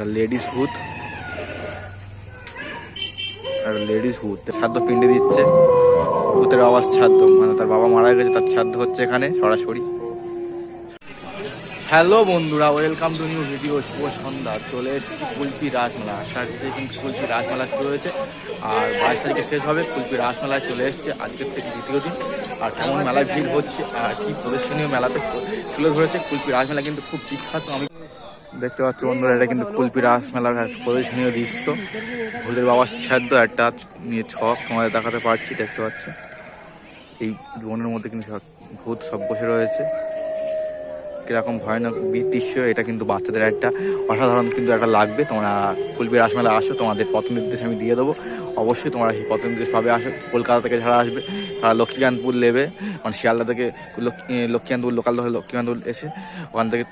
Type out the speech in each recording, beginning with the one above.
আর ladies ভূত আর ladies ভূত ছাদ্য পিণ্ডে দিচ্ছে। ভূতের আওয়াজ ছাদ্য মানে তার বাবা মারা গেছে, তার ছাদ্য হচ্ছে এখানে, সরাসরি। হ্যালো বন্ধুরা, ওয়েলকাম টু নিউ ভিডিও, শুভ সন্ধ্যা। চলে এসেছি কুলপি রাসমেলা থেকে কিন্তু কুলপি রাসমেলা শুরু হয়েছে। আর বাইশ তারিখে শেষ হবে, কুলপি রাসমেলায় চলে এসেছে। আজকের থেকে দ্বিতীয় দিন। আর কেমন মেলায় ভিড় হচ্ছে, আর কি প্রদর্শনীয় মেলাতে তুলে ধরেছে কুলপি রাসমেলা কিন্তু খুব বিখ্যাত। আমি দেখতে পাচ্ছ বন্ধুরা, এটা কিন্তু কুলপি রাসমেলার একটা প্রদর্শনীয় দৃশ্য। ভূতের বাবার ছাদ্য একটা নিয়ে ছক তোমাদের দেখাতে পারছি, দেখতে পাচ্ছ। এই বনের মধ্যে কিন্তু ভূত সব বসে রয়েছে। কীরকম ভয়ানক দৃশ্য এটা কিন্তু বাচ্চাদের একটা অসাধারণ কিন্তু একটা লাগবে। তোমরা কুলবি রাসমেলা আসো, তোমাদের পথ নির্দেশ আমি দিয়ে দেবো। অবশ্যই তোমরা সেই পথ নির্দেশ পাবে, আসো। কলকাতা থেকে যারা আসবে, তারা লক্ষ্মীকান্তপুর নেবে। মানে শিয়ালদা থেকে লক্ষ্মীকান্তপুর, লোকাল ধরে লক্ষ্মীকান্তপুর এসে ওখান থেকে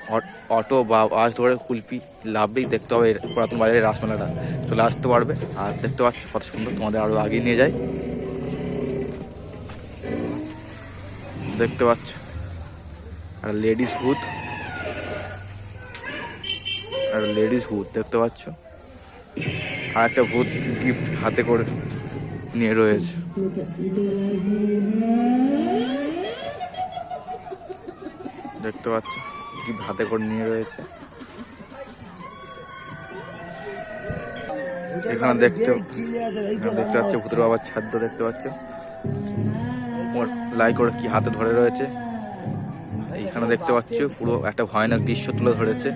অটো বা বাস ধরে কুলপি লাভবেই দেখতে হবে পুরাতন বাজারের রাসমেলাটা। চলে আসতে পারবে, আর দেখতে পাচ্ছ কত সুন্দর তোমাদের আরও আগিয়ে নিয়ে যায় দেখতে পাচ্ছ। আর লেডিস হুথ। আর লেডিস ভূত দেখতে পাচ্ছ? আর একটা ভূত গিফট হাতে করে নিয়ে রয়েছে। দেখতে পাচ্ছ? গিফট হাতে করে নিয়ে রয়েছে। এখানে দেখতে দেখতে পাচ্ছ? ভূতের বাবার ছাদ্য দেখতে পাচ্ছ? ওর লাই করে কি হাতে ধরে রয়েছে? এইখানে দেখতে পাচ্ছ, পুরো একটা ভয়ানক দৃশ্য তুলে ধরেছে।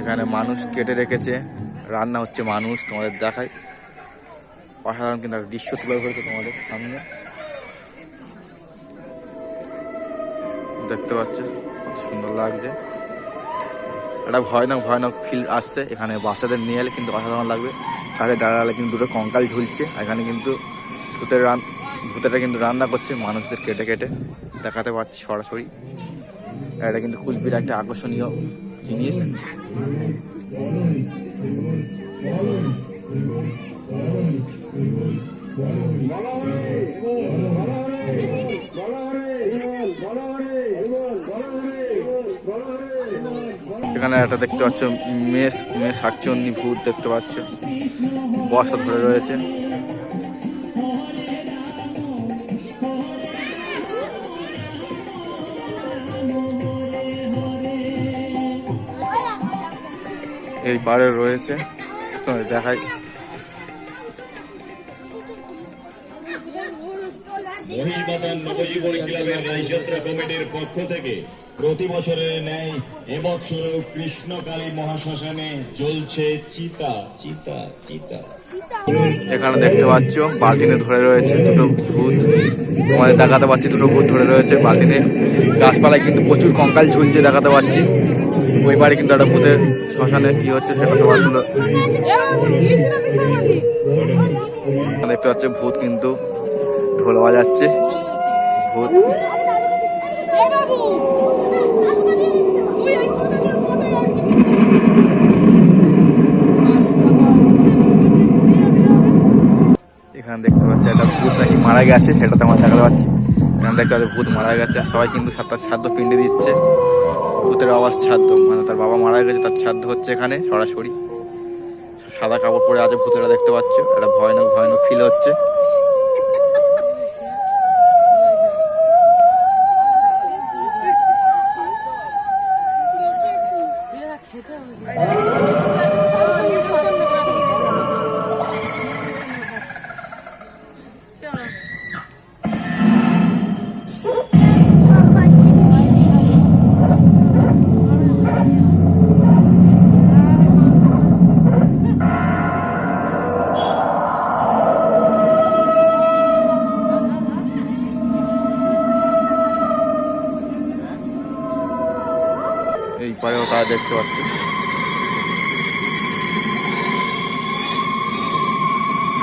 এখানে মানুষ কেটে রেখেছে, রান্না হচ্ছে মানুষ, তোমাদের দেখায় অসাধারণ কিন্তু একটা দৃশ্য তুলে ধরেছে তোমাদের সামনে। দেখতে পাচ্ছ সুন্দর লাগছে। একটা ভয়ানক ভয়ানক ফিল আসছে, এখানে বাচ্চাদের নিয়ে এলে কিন্তু অসাধারণ লাগবে। তাদের ডালালে কিন্তু দুটো কঙ্কাল ঝুলছে এখানে কিন্তু ভূতের রান ভূতেরা কিন্তু রান্না করছে, মানুষদের কেটে কেটে। দেখাতে পারছি সরাসরি। এটা কিন্তু কুলপির একটা আকর্ষণীয় জিনিস। এখানে একটা দেখতে পাচ্ছ মেষ মেষ শাকচন্নি ভূত দেখতে পাচ্ছ। বস্তা ধরে রয়েছে। এই পাড়ে রয়েছে। তোমাদের দেখাই। মহিষবাদন নবজীবন ক্লাবের রাজযাত্রা কমিটির পক্ষ থেকে প্রতি বছরের ন্যায় এবছরও কৃষ্ণকালী মহাশ্মশানে চলছে চিতা চিতা চিতা। এখানে দেখতে পাচ্ছ বালতিনে ধরে রয়েছে দুটো ভূত। তোমাদের দেখাতে পাচ্ছি দুটো ভূত ধরে রয়েছে বালতিনে গাছপালায় কিন্তু প্রচুর কঙ্কাল ঝুলছে দেখাতে পাচ্ছি। ওই বাড়ি কিন্তু একটা ভূতের শ্মশানে কি হচ্ছে সেটা তোমার তুলে দেখতে পাচ্ছ ভূত কিন্তু ঢোল বাজাচ্ছে। ভূত। এখানে দেখতে পাচ্ছি একটা ভূত নাকি মারা গেছে সেটা তো আমার দেখাতে পাচ্ছি এখানে দেখতে পাচ্ছি ভূত মারা গেছে সবাই কিন্তু সাতটা ছাদ্য পিণ্ডে দিচ্ছে। ভূতের আওয়াজ ছাদ্য মানে তার বাবা মারা গেছে, তার ছাদ্য হচ্ছে এখানে, সরাসরি। সাদা কাপড় পরে আছে, ভূতেরা দেখতে পাচ্ছ, একটা ভয়ানক ভয়ানক ফিল হচ্ছে। পারেও তারা দেখতে পাচ্ছি।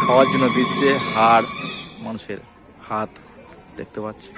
খাওয়ার জন্য দিচ্ছে হাড় মানুষের হাত দেখতে পাচ্ছি।